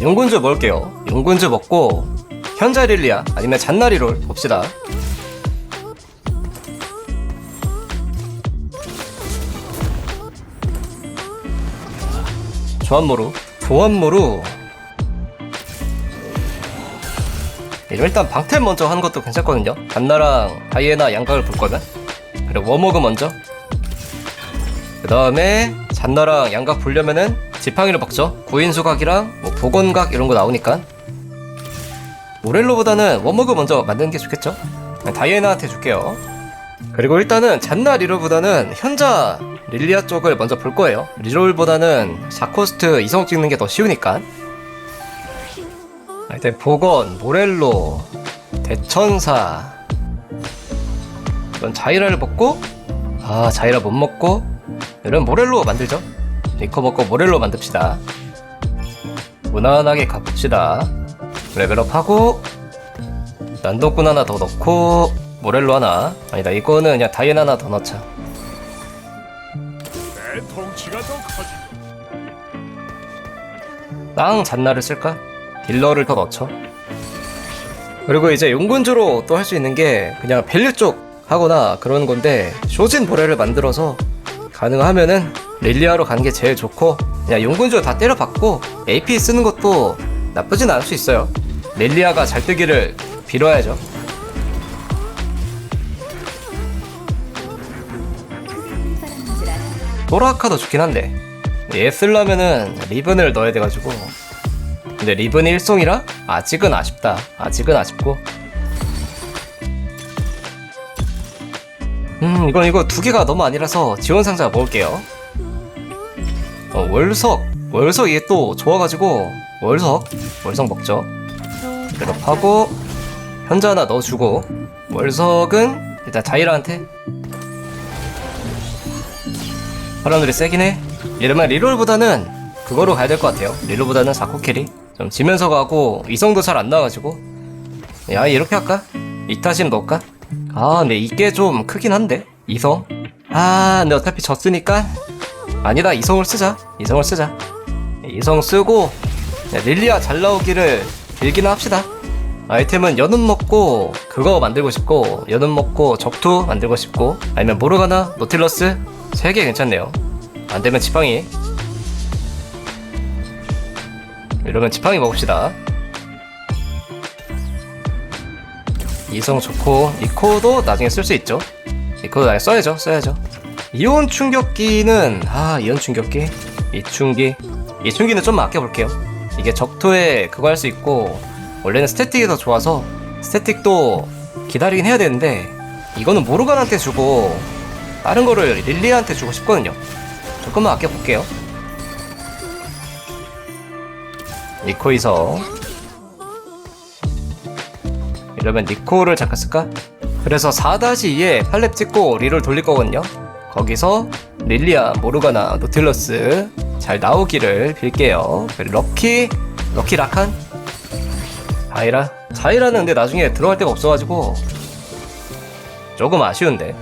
용군주 먹을게요. 용군주 먹고 현자 릴리아 아니면 잔나리롤 봅시다. 조합모루 조합모루. 일단 방템 먼저 하는 것도 괜찮거든요. 단나랑 다이애나 양각을 볼 거면. 그리고 워머그 먼저. 그 다음에 잔나랑 양각 보려면은 지팡이를 먹죠. 구인 수각이랑 뭐 복원각 이런 거 나오니까 모렐로보다는 워머그 먼저 만드는 게 좋겠죠 다이애나한테 줄게요 그리고 일단은 잔나 리롤보다는 현자 릴리아 쪽을 먼저 볼 거예요. 리롤보다는 샤코스트 이성 찍는 게 더 쉬우니까. 아, 일단 보건, 모렐로, 대천사. 이건 자이라를 먹고, 아 자이라 못 먹고, 이런 모렐로 만들죠. 리커 먹고 모렐로 만듭시다. 무난하게 가봅시다. 레벨업하고 난동꾼 하나 더 넣고 모렐로 하나 아니다 이거는 그냥 다이앤 하나 더 넣자 내 덩치가 더 커지. 땅 잔나를 쓸까? 딜러를 더 넣죠 그리고 이제 용군주로 또 할 수 있는 게 그냥 밸류 쪽 하거나 그런 건데 쇼진 보레를 만들어서 가능하면은 릴리아로 가는 게 제일 좋고 그냥 용군주 다 때려박고 AP 쓰는 것도 나쁘진 않을 수 있어요. 릴리아가 잘 뜨기를 빌어야죠. 도라카도 좋긴 한데 얘 쓰려면은 리븐을 넣어야 돼가지고. 근데 리븐이 1송이라 아직은 아쉽다. 아직은 아쉽고 음 이건 이거 두 개가 너무 아니라서 지원 상자 먹을게요 어, 월석 월석 이게 또 좋아가지고 월석 월석 먹죠 드롭하고 현자 하나 넣어주고 월석은 일단 자이라한테 사람들이 세긴 해. 이러면 리롤보다는 그거로 가야 될 것 같아요. 리롤보다는 사코 캐리. 좀 지면서 가고 이성도 잘 안 나와가지고. 야 이렇게 할까? 이타심 넣을까? 아 근데 이게 좀 크긴 한데 이성. 아 근데 어차피 졌으니까 아니다 이성을 쓰자. 이성을 쓰자. 이성 쓰고 야, 릴리아 잘 나오기를 빌기나 합시다. 아이템은 연운 먹고 그거 만들고 싶고 연운 먹고 적투 만들고 싶고 아니면 모르가나 노틸러스 세개 괜찮네요. 안 되면 지팡이. 이러면 지팡이 먹읍시다. 이성 좋고 이코도 나중에 쓸 수 있죠. 이코도 나중에 써야죠, 써야죠. 이온 충격기는 아 이온 충격기, 이충기, 이충기는 좀 아껴볼게요. 이게 적토에 그거 할 수 있고 원래는 스태틱이 더 좋아서 스태틱도 기다리긴 해야 되는데 이거는 모르간한테 주고 다른 거를 릴리한테 주고 싶거든요. 조금만 아껴볼게요. 니코 이성. 이러면 니코를 쓸까? 그래서 4-2에 팔렙 찍고 리를 돌릴 거거든요. 거기서 릴리아, 모르가나, 노틸러스 잘 나오기를 빌게요. 럭키, 럭키 라칸, 자이라. 자이라는 근데 나중에 들어갈 데가 없어가지고 조금 아쉬운데.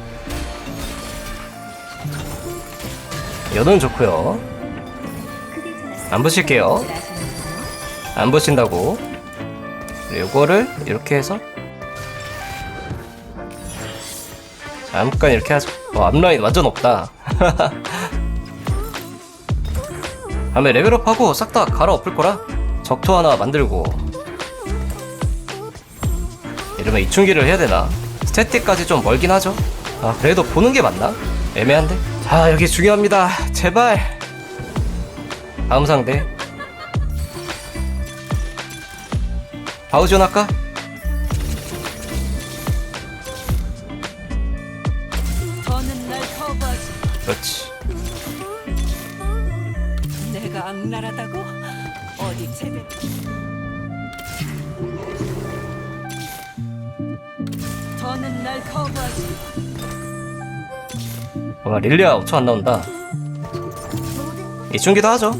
여든 좋고요. 안 붙일게요. 안 붙인다고. 요거를 이렇게 해서 잠깐 이렇게 하죠. 어, 앞라인 완전 없다. 다음에 레벨업하고 싹 다 갈아엎을 거라 적토 하나 만들고 이러면 이충기를 해야 되나? 스태틱까지 좀 멀긴 하죠. 아 그래도 보는 게 맞나? 애매한데? 자 여기 중요합니다. 제발. 다음 상대. 바우전 할까? 더는 날 커버하지. 그렇지. 내가 악랄하다고? 어디 제대? 더는 날 커버하지. 와 릴리아 5초 안 나온다. 이충기도 하죠.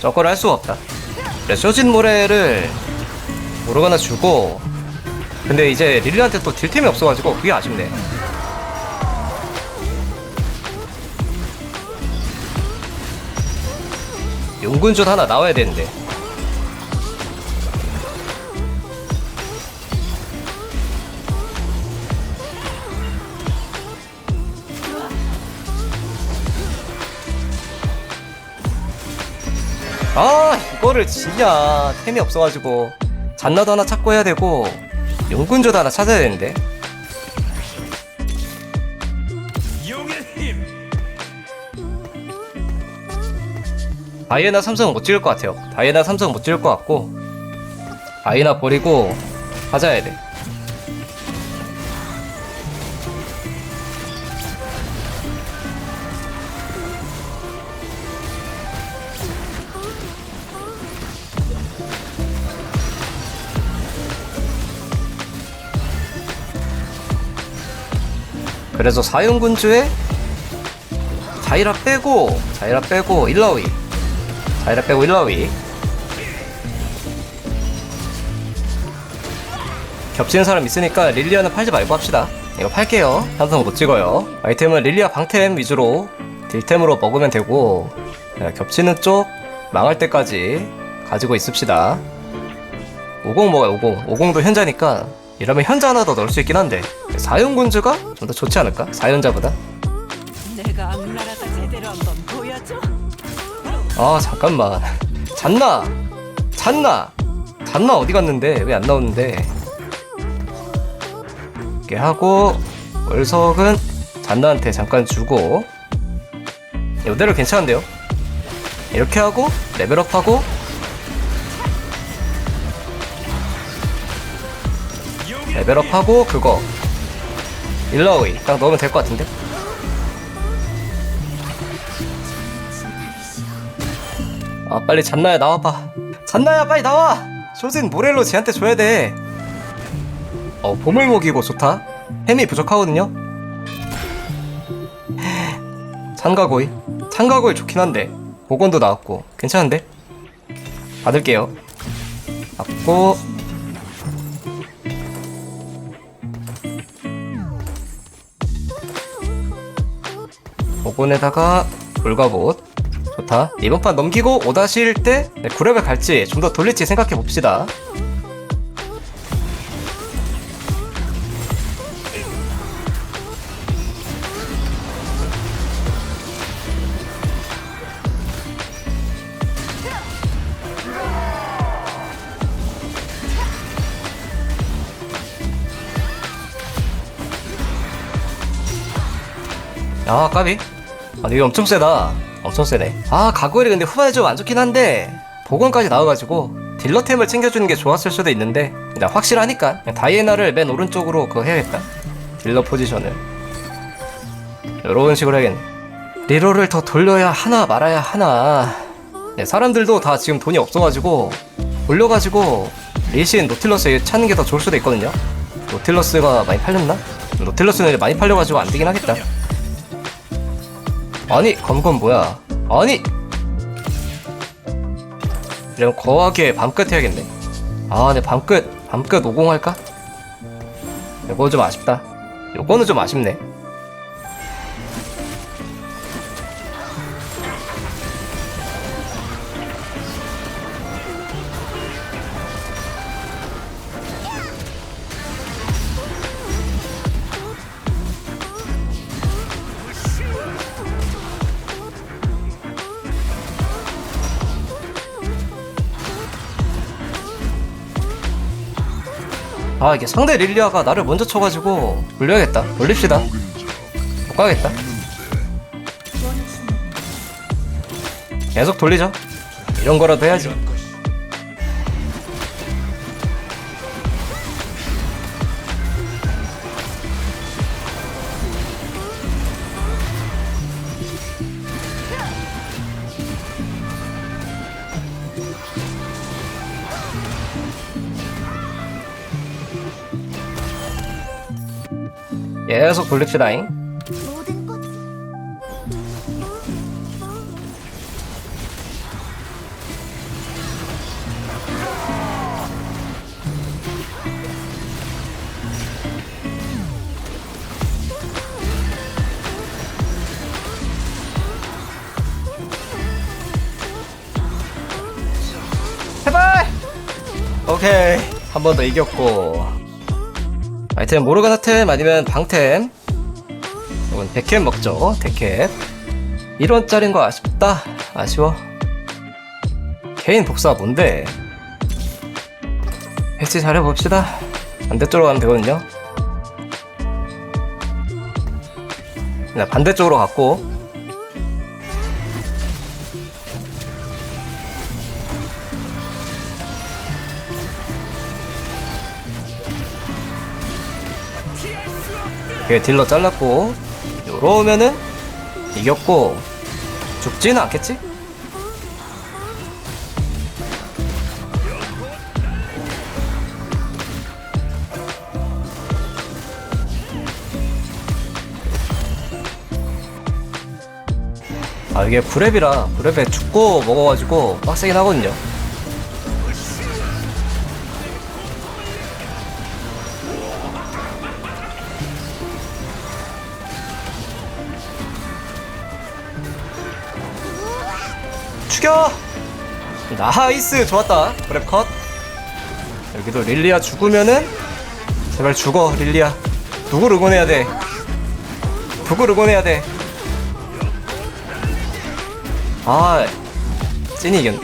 저걸 할 수가 없다. 그래, 쇼진 모래를 모르거나 주고 근데 이제 릴리한테 또 딜템이 없어가지고 그게 아쉽네. 용군주 하나 나와야 되는데 아 이거를 진짜 템이 없어가지고 잔나도 하나 찾고 해야 되고 용군주도 하나 찾아야 되는데 다이애나 삼성은 못 찍을 것 같아요. 다이애나 삼성은 못 찍을 것 같고 다이애나 버리고 찾아야 돼. 그래서 사용군주에 자이라 빼고 자이라 빼고 일라위. 자이라 빼고 일라위. 겹치는 사람 있으니까 릴리아는 팔지 말고 합시다. 이거 팔게요. 삼성 못 찍어요. 아이템은 릴리아 방템 위주로 딜템으로 먹으면 되고 자, 겹치는 쪽 망할 때까지 가지고 있읍시다. 50 먹어요 50 50도 현자니까 이러면 현자 하나 더 넣을 수 있긴 한데 사용군주가 좀 더 좋지 않을까? 사연자보다? 내가 악랄하다 제대로 한번 보여줘. 아 잠깐만. 잔나! 잔나! 잔나 어디 갔는데? 왜 안 나오는데? 이렇게 하고 월석은 잔나한테 잠깐 주고. 이대로 괜찮은데요? 이렇게 하고 레벨업하고 레벨업하고 그거. 일라오이. 딱 넣으면 될 것 같은데? 아 빨리 잔나야 나와봐. 잔나야 빨리 나와! 쇼진 모렐로 쟤한테 줘야 돼어 보물 먹이고 좋다. 햄이 부족하거든요. 참가고이. 참가고이 좋긴 한데. 복원도 나왔고. 괜찮은데? 받을게요. 받고 복원에다가 물가봇 좋다. 이번 판 넘기고 5-1때 9레벨 갈지 좀 더 돌릴지 생각해 봅시다. 아 까비 아 이거 엄청 세다. 엄청 세네. 아 가구엘이 근데 후반에 좀 안 좋긴 한데 복원까지 나와가지고 딜러템을 챙겨주는 게 좋았을 수도 있는데 일단 확실하니까 그냥 다이애나를 맨 오른쪽으로 그거 해야겠다. 딜러 포지션을. 이런 식으로 해야겠네. 리로를 더 돌려야 하나 말아야 하나. 네, 사람들도 다 지금 돈이 없어가지고 돌려가지고 리신 노틸러스 찾는 게 더 좋을 수도 있거든요. 노틸러스가 많이 팔렸나? 노틸러스는 많이 팔려가지고 안 되긴 하겠다 아니 검건 뭐야? 아니! 이러면 거하게 밤끝 해야겠네. 아네 밤끝 밤끝 50 할까? 이거 좀 아쉽다. 요거는 좀 아쉽네 아 이게 상대 릴리아가 나를 먼저 쳐가지고 돌려야겠다. 돌립시다. 못 가겠다. 계속 돌리죠. 이런 거라도 해야지 계속 돌립시다잉. 제발! 오케이. 한 번 더 이겼고 아이템 모르가나템 아니면 방템. 이건 데캡 먹죠 데캡. 1원짜린 거 아쉽다 아쉬워. 개인 복사 뭔데? 해치 잘해봅시다. 반대쪽으로 가면 되거든요. 네, 반대쪽으로 갔고 오케이 딜러 잘랐고 요러면은 이겼고 죽지는 않겠지? 아 이게 브랩이라 브랩에 죽고 먹어가지고 빡세긴 하거든요 죽여! 나이스 좋았다 브랩 컷 여기도 릴리아 죽으면은 제발 죽어 릴리아 누구를 응원해야 돼 누구를 응원해야 돼 아, 찐이 이겼.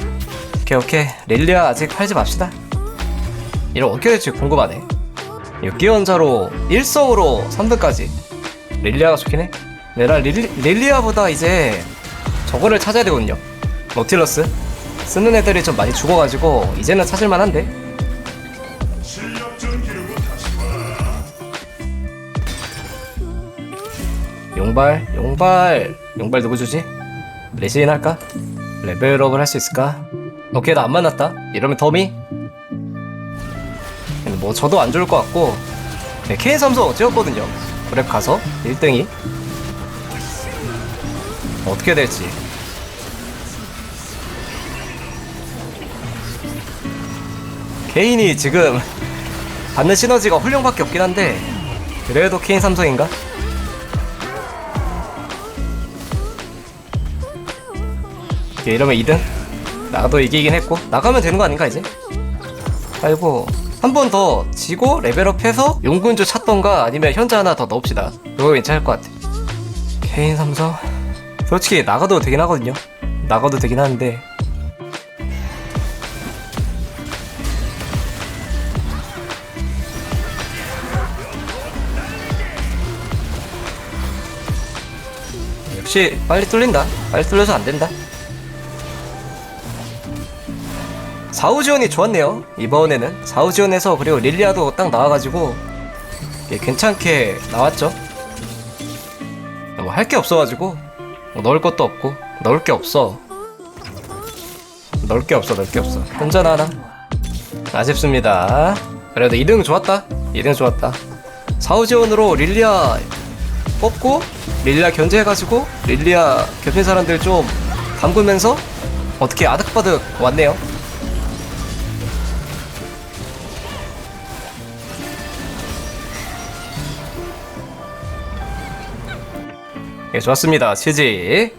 오케이, 오케이. 릴리아 아직 팔지 맙시다. 이런 어떻게 될지 궁금하네. 6기원자로 1성으로 3등까지. 릴리아가 좋긴 해. 내가 릴리, 릴리아보다 이제 저거를 찾아야 되거든요. 노틸러스. 쓰는 애들이 좀 많이 죽어가지고 이제는 찾을만 한데. 용발, 용발, 용발 누구 주지? 레시인 할까? 레벨업을 할 수 있을까? 오케이 나 안 만났다 이러면 더미? 뭐 저도 안 좋을 것 같고 네, 케인 삼성 찍었거든요 브랩 가서 1등이 어떻게 될지 케인이 지금 받는 시너지가 훌륭밖에 없긴 한데 그래도 케인 삼성인가? 오케이, 이러면 2등 나도 이기긴 했고 나가면 되는 거 아닌가 이제? 아이고 한 번 더 지고 레벨업해서 용군주 찾던가 아니면 현재 하나 더 넣읍시다. 그거 괜찮을 것 같아. 케인 삼성? 솔직히 나가도 되긴 하거든요. 나가도 되긴 하는데 역시 빨리 뚫린다. 빨리 뚫려서 안 된다. 사우 지원이 좋았네요. 이번에는 사우 지원에서 그리고 릴리아도 딱 나와가지고 괜찮게 나왔죠? 뭐 할 게 없어가지고 뭐 넣을 것도 없고 넣을 게 없어. 넣을 게 없어 넣을 게 없어. 혼자 하나? 아쉽습니다. 그래도 2등 좋았다. 2등 좋았다. 사우 지원으로 릴리아 뽑고 릴리아 견제해가지고 릴리아 겹친 사람들 좀 담그면서 어떻게 아득바득 왔네요 예, 좋았습니다. 치지.